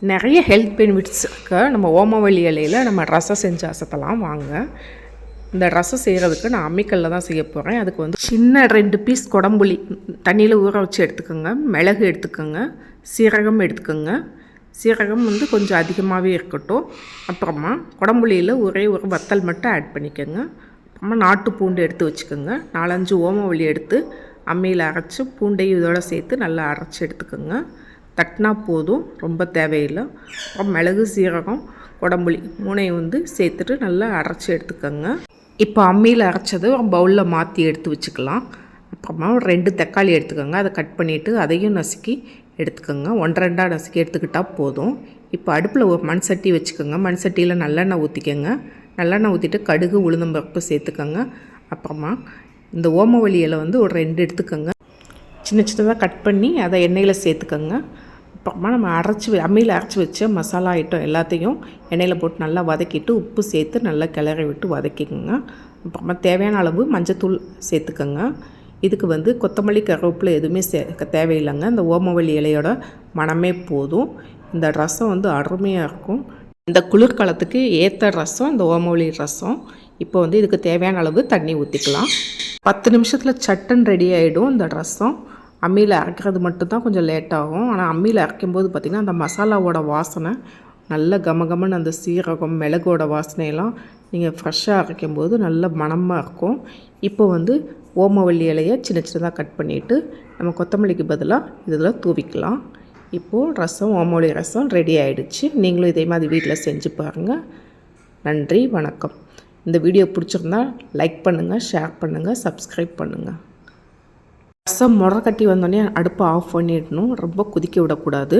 நிறைய health benefits நம்ம ஓமவல்லி இலையில் நம்ம ரசம் செஞ்சு அசத்தலாம் வாங்க. இந்த ரசம் செய்கிறதுக்கு நான் அம்மிக்கல்ல தான் செய்ய போகிறேன் அதுக்கு வந்து சின்ன ரெண்டு பீஸ் குடம்புளி தண்ணியில் ஊற வச்சு எடுத்துக்கோங்க. மிளகு எடுத்துக்கோங்க. சீரகம் எடுத்துக்கோங்க. சீரகம் வந்து கொஞ்சம் அதிகமாகவே இருக்கட்டும். அப்புறமா குடம்புளியில் ஒரே ஒரு வத்தல் மட்டும் ஆட் பண்ணிக்கோங்க. அப்புறமா நாட்டு பூண்டு எடுத்து வச்சுக்கோங்க. நாலஞ்சு ஓமவல்லி எடுத்து அம்மியில் அரைச்சி பூண்டையும் இதோடு சேர்த்து நல்லா அரைச்சி எடுத்துக்கோங்க. தட்டினா போதும் ரொம்ப தேவையில்லை. அப்புறம் மிளகு சீரகம் குடம்புளி மூணையும் வந்து சேர்த்துட்டு நல்லா அரைச்சி எடுத்துக்கோங்க. இப்போ அம்மியில் அரைச்சதை ஒரு பவுலில் மாற்றி எடுத்து வச்சுக்கலாம். அப்புறமா ஒரு ரெண்டு தக்காளி எடுத்துக்கோங்க. அதை கட் பண்ணிவிட்டு அதையும் நசுக்கி எடுத்துக்கோங்க. ஒன்றரை ரெண்டாக நசுக்கி எடுத்துக்கிட்டால் போதும். இப்போ அடுப்பில் ஒரு மண் சட்டி வச்சுக்கோங்க. மண் சட்டியில் நல்லெண்ணெய் ஊற்றிக்கோங்க நல்லெண்ணெய் ஊற்றிட்டு கடுகு உளுந்தம்பருப்பு சேர்த்துக்கோங்க. அப்புறமா இந்த ஓமவல்லி இலை வந்து ஒரு ரெண்டு எடுத்துக்கோங்க. சின்ன சின்னதாக கட் பண்ணி அதை எண்ணெயில் சேர்த்துக்கோங்க. அப்புறமா நம்ம அரைச்சி அம்மியில் அரைச்சி வச்ச மசாலா ஐட்டம் எல்லாத்தையும் எண்ணெயில் போட்டு நல்லா வதக்கிட்டு உப்பு சேர்த்து நல்லா கிளறி விட்டு வதக்கிக்கோங்க. அப்புறமா தேவையான அளவு மஞ்சத்தூள் சேர்த்துக்கோங்க. இதுக்கு வந்து கொத்தமல்லி கருவேப்பிலை எதுவுமே சே தேவையில்லைங்க. இந்த ஓமவல்லி இலையோட மணமே போதும். இந்த ரசம் வந்து அருமையாக இருக்கும். இந்த குளிர்காலத்துக்கு ஏற்ற ரசம் இந்த ஓமவல்லி ரசம். இப்போ வந்து இதுக்கு தேவையான அளவு தண்ணி ஊற்றிக்கலாம் பத்து நிமிஷத்தில் சட்டன் ரெடி ஆகிடும் இந்த ரசம். அம்மியில் அரைக்கிறது மட்டும்தான் கொஞ்சம் லேட் ஆகும். ஆனால் அம்மியில் அரைக்கும்போது பார்த்திங்கன்னா அந்த மசாலாவோட வாசனை நல்ல கமகமன்னு அந்த சீரகம் மிளகோட வாசனையெல்லாம் நீங்கள் ஃப்ரெஷ்ஷாக அரைக்கும்போது நல்ல மணமாக இருக்கும். இப்போ வந்து ஓமவல்லி இலையை சின்ன சின்னதாக கட் பண்ணிவிட்டு நம்ம கொத்தமல்லிக்கு பதிலாக இதில் தூவிக்கலாம். இப்போது ரசம் ஓமவல்லி ரசம் ரெடி ஆகிடுச்சு நீங்களும் இதே மாதிரி வீட்டில் செஞ்சு பாருங்கள் நன்றி வணக்கம். இந்த வீடியோ பிடிச்சிருந்தா லைக் பண்ணுங்கள் ஷேர் பண்ணுங்கள் சப்ஸ்கிரைப் பண்ணுங்கள் ரசம் முறை கட்டி வந்தோடனே அடுப்பை ஆஃப் பண்ணிடணும். ரொம்ப கொதிக்க விடக்கூடாது.